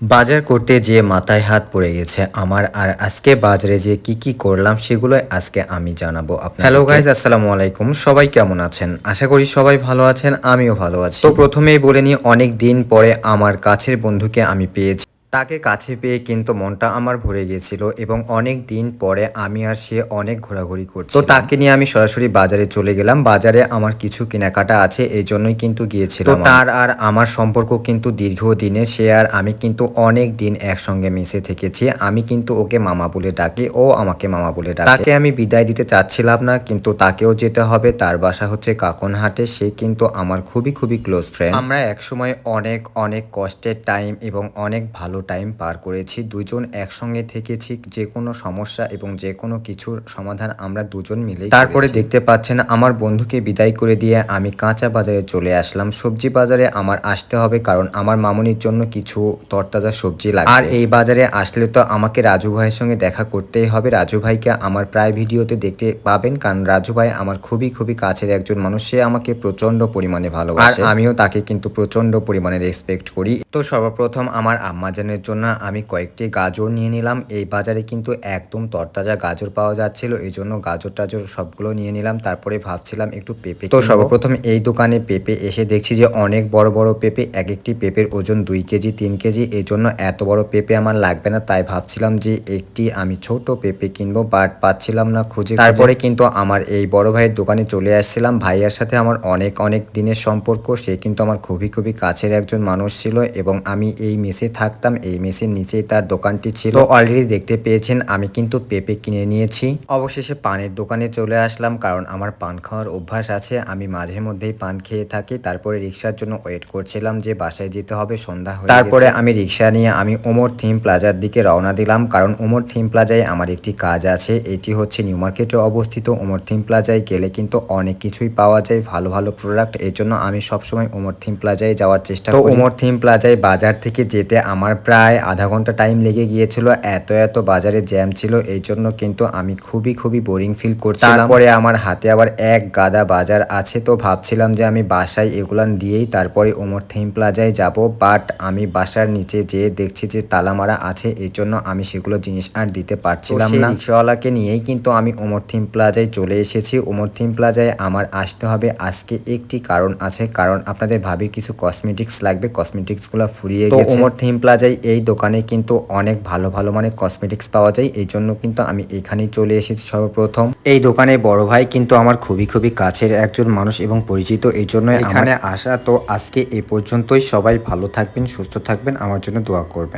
বাজার করতে যেয়ে মাথায় হাত পড়ে গেছে আমার আর আজকে বাজারে যে কি কি করলাম সেগুলো আজকে আমি জানাব আপনার হ্যালো গাইজ আসসালামু আলাইকুম। সবাই কেমন আছেন? আশা করি সবাই ভালো আছেন আমিও ভালো আছি। তো প্রথমেই বলে নিই অনেক দিন পরে আমার কাছের বন্ধুকে আমি পেয়েছি। তাকে কাছে পেয়ে কিন্তু মনটা আমার ভরে গিয়েছিল এবং অনেক দিন পরে আমি আর সে অনেক ঘোরাঘুরি করছি তো তাকে নিয়ে আমি সরাসরি বাজারে চলে গেলাম। বাজারে আমার কিছু কেনাকাটা আছে এই জন্যই কিন্তু গিয়েছিলাম তার আর আমার সম্পর্ক কিন্তু দীর্ঘদিনে সে আর আমি কিন্তু অনেক দিন একসঙ্গে মিশে থেকেছি। আমি কিন্তু ওকে মামা বলে ডাকি ও আমাকে মামা বলে ডাকে। তাকে আমি বিদায় দিতে চাচ্ছিলাম না কিন্তু তাকেও যেতে হবে। তার বাসা হচ্ছে কাকনহাটে সে কিন্তু আমার খুবই খুবই ক্লোজ ফ্রেন্ড আমরা একসময় অনেক অনেক কষ্টের টাইম এবং অনেক ভালো টাইম পার করেছি। দুজন একসঙ্গে থেকেছি যে কোনো সমস্যা এবং যে কোনো কিছুর সমাধান আমরা দুজন মিলে তারপরে দেখতে পাচ্ছেন আমার বন্ধুকে বিদায় করে দিয়ে আমি কাঁচা বাজারে চলে আসলাম। সবজি বাজারে আমার আসতে হবে কারণ আমার মামনির জন্য কিছু তরতাজা সবজি লাগে আর এই বাজারে আসলে তো আমাকে রাজু ভাইয়ের সঙ্গে দেখা করতেই হবে। রাজু ভাইকে আমার প্রায় ভিডিওতে দেখতে পাবেন কারণ রাজু ভাই আমার খুবই খুবই কাছের একজন মানুষ। সে আমাকে প্রচণ্ড পরিমাণে ভালোবাসে। আর আমিও তাকে কিন্তু প্রচণ্ড পরিমাণে রেসপেক্ট করি। তো সর্বপ্রথম আমার আম্মাজানের জন্য আমি কয়েকটি গাজর নিয়ে নিলাম। এই বাজারে কিন্তু একদম তরতাজা গাজর পাওয়া যাচ্ছিল। এই জন্য গাজর টাজর সবগুলো নিয়ে নিলাম। তারপরে ভাবছিলাম একটু পেঁপে তো সর্বপ্রথম এই দোকানে পেঁপে এসে দেখছি যে অনেক বড় বড় পেঁপে এক একটি পেঁপের ওজন দুই কেজি তিন কেজি। এই জন্য এত বড় পেঁপে আমার লাগবে না। তাই ভাবছিলাম যে একটি আমি ছোট পেঁপে কিনবো বাট পাচ্ছিলাম না খুঁজে। তারপরে কিন্তু আমার এই বড় ভাইয়ের দোকানে চলে আসছিলাম। ভাইয়ার সাথে আমার অনেক অনেক দিনের সম্পর্ক। সে কিন্তু আমার খুবই খুবই কাছের একজন মানুষ ছিল এবং আমি এই মেসে থাকতাম। এই মেসের নিচেই তার দোকানটি ছিল। অলরেডি দেখতে পেয়েছেন আমি কিন্তু পেঁপে কিনে নিয়েছি। অবশেষে পানের দোকানে চলে আসলাম কারণ আমার পান খাওয়ার অভ্যাস আছে। আমি মাঝে মধ্যেই পান খেয়ে থাকি তারপরে রিক্সার জন্য ওয়েট করছিলাম যে বাসায় যেতে হবে সন্ধ্যা হয়ে তারপরে আমি রিক্সা নিয়ে আমি ওমর থিম প্লাজার দিকে রওনা দিলাম কারণ ওমর থিম প্লাজায় আমার একটি কাজ আছে। এটি হচ্ছে নিউ মার্কেটে অবস্থিত ওমর থিম প্লাজায় গেলে কিন্তু অনেক কিছুই পাওয়া যায় ভালো ভালো প্রোডাক্ট এই জন্য আমি সবসময় ওমর থিম প্লাজায় যাওয়ার চেষ্টা করি। ওমর থিম প্লাজায় বাজার থেকে যেতে আমার প্রায় আধা ঘণ্টা টাইম লেগে গিয়েছিল এত এত বাজারে জ্যাম ছিল এই জন্য কিন্তু আমি খুবই খুবই বোরিং ফিল করছিলাম। তারপরে আমার হাতে আবার এক গাদা বাজার আছে তো ভাবছিলাম যে আমি বাসায় এগুলান দিয়েই তারপরে ওমর থিম প্লাজায় যাব বাট আমি বাসার নিচে যেয়ে দেখছি যে তালা মারা আছে এই জন্য আমি সেগুলো জিনিস আর দিতে পারছিলাম না। রিক্সাওয়ালাকে নিয়েই কিন্তু আমি ওমর থিম প্লাজায় চলে এসেছি। ওমর থিম প্লাজায় আমার আসতে হবে আজকে একটি কারণ আছে কারণ আপনাদের ভাবি কিছু কসমেটিক্স লাগবে কসমেটিক্সগুলো ফুরিয়ে গেছে। ওমর থিম প্লাজায় এই দোকানে কিন্তু অনেক ভালো ভালো মানে কসমেটিক্স পাওয়া যায়। এই জন্য কিন্তু আমি এখানেই চলে এসেছি সর্বপ্রথম। এই দোকানে বড় ভাই কিন্তু আমার খুবই খুবই কাছের একজন মানুষ এবং পরিচিত। এই জন্য এখানে আসা তো আজকে এ পর্যন্তই। সবাই ভালো থাকবেন সুস্থ থাকবেন। আমার জন্য দোয়া করবেন।